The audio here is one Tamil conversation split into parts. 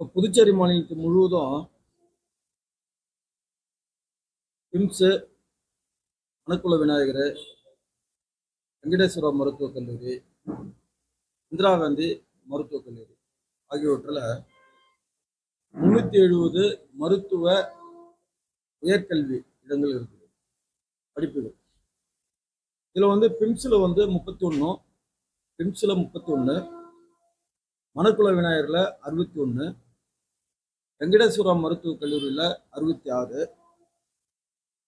இப்போ புதுச்சேரி மாநிலத்து முழுவதும் பிம்ஸு அணுக்குல விநாயகர் வெங்கடேஸ்வரா மருத்துவக் கல்லூரி இந்திரா காந்தி மருத்துவக் கல்லூரி ஆகியவற்றில் முன்னூற்றி எழுபது மருத்துவ உயர்கல்வி இடங்கள் இருக்குது படிப்புகள். இதில் வந்து பிம்ஸில் வந்து முப்பத்தி ஒன்று பிம்ஸில் முப்பத்தி ஒன்று மணக்குள விநாயகரில் அறுபத்தி ஒன்று வெங்கடேஸ்வரா மருத்துவக் கல்லூரியில் அறுபத்தி ஆறு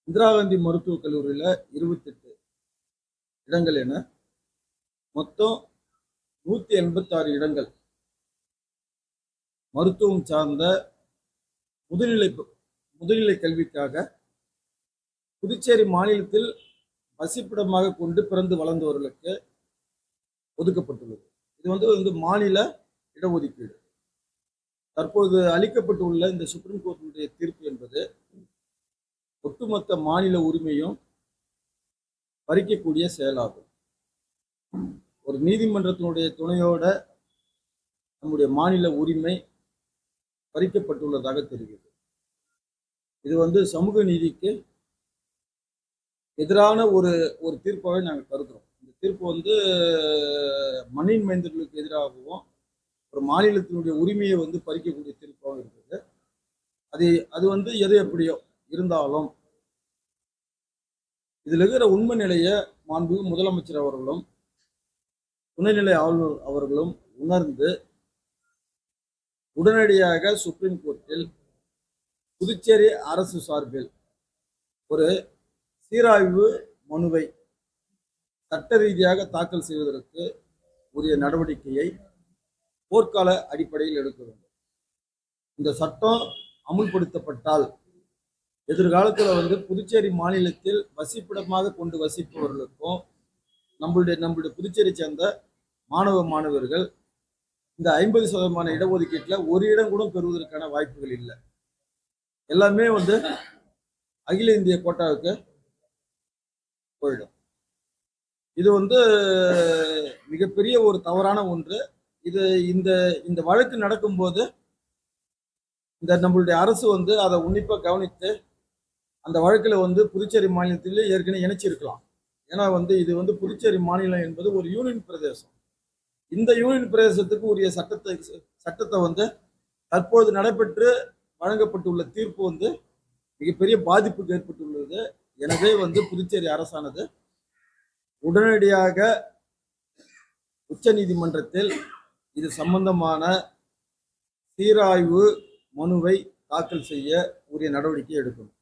இந்திரா காந்தி மருத்துவக் கல்லூரியில் இருபத்தெட்டு இடங்கள் என. மொத்தம் நூற்றி எண்பத்தாறு இடங்கள். மருத்துவம் சார்ந்த முதுநிலை முதுநிலை கல்விக்காக புதுச்சேரி மாநிலத்தில் வசிப்பிடமாக கொண்டு பிறந்து வளர்ந்தவர்களுக்கு ஒதுக்கப்பட்டுள்ளது. இது வந்து வந்து மாநில இடஒதுக்கீடு. தற்பொழுது அளிக்கப்பட்டுள்ள இந்த சுப்ரீம் கோர்ட்டினுடைய தீர்ப்பு என்பது ஒட்டுமொத்த மாநில உரிமையும் பறிக்கக்கூடிய செயலாகும். ஒரு நீதிமன்றத்தினுடைய துணையோட நம்முடைய மாநில உரிமை பறிக்கப்பட்டுள்ளதாக தெரிகிறது. இது வந்து சமூக நீதிக்கு எதிரான ஒரு ஒரு தீர்ப்பாகவே நாங்கள் கருதுகிறோம் இந்த தீர்ப்பு வந்து மணின் மைந்தர்களுக்கு எதிராகவும் ஒரு மாநிலத்தினுடைய உரிமையை வந்து பறிக்கக்கூடிய தீர்ப்பாகவும் இருக்குது. அது அது வந்து எது எப்படியோ இருந்தாலும் இதில் இருக்கிற உண்மை நிலையை மாண்பு முதலமைச்சர் அவர்களும் துணைநிலை ஆளுநர் அவர்களும் உணர்ந்து உடனடியாக சுப்ரீம் கோர்ட்டில் புதுச்சேரி அரசு சார்பில் ஒரு சீராய்வு மனுவை சட்ட ரீதியாக தாக்கல் செய்வதற்கு உரிய நடவடிக்கையை போர்க்கால அடிப்படையில் எடுக்க வேண்டும். இந்த சட்டம் அமுல்படுத்தப்பட்டால் எதிர்காலத்தில் வந்து புதுச்சேரி மாநிலத்தில் வசிப்பிடமாக கொண்டு வசிப்பவர்களுக்கும் நம்மளுடைய நம்மளுடைய புதுச்சேரி சேர்ந்த மாணவ மாணவர்கள் இந்த ஐம்பது சதமான இடஒதுக்கீட்டில் ஒரு இடம் கூட பெறுவதற்கான வாய்ப்புகள் இல்லை. எல்லாமே வந்து அகில இந்திய கோட்டாவுக்கு போயிடும். இது வந்து மிகப்பெரிய ஒரு தவறான ஒன்று. இது இந்த இந்த வழக்கு நடக்கும்போது இந்த நம்மளுடைய அரசு வந்து அதை உன்னிப்பாக கவனித்து அந்த வழக்கில் வந்து புதுச்சேரி மாநிலத்திலே ஏற்கனவே இணைச்சிருக்கலாம். ஏன்னா வந்து இது வந்து புதுச்சேரி மாநிலம் என்பது ஒரு யூனியன் பிரதேசம். இந்த யூனியன் பிரதேசத்துக்கு உரிய சட்டத்தை சட்டத்தை வந்து தற்போது நடைபெற்று வழங்கப்பட்டுள்ள தீர்ப்பு வந்து மிகப்பெரிய பாதிப்புக்கு ஏற்பட்டுள்ளது. எனவே வந்து புதுச்சேரி அரசானது உடனடியாக உச்ச நீதிமன்றத்தில் இது சம்பந்தமான சீராய்வு மனுவை தாக்கல் செய்ய உரிய நடவடிக்கை எடுக்கணும்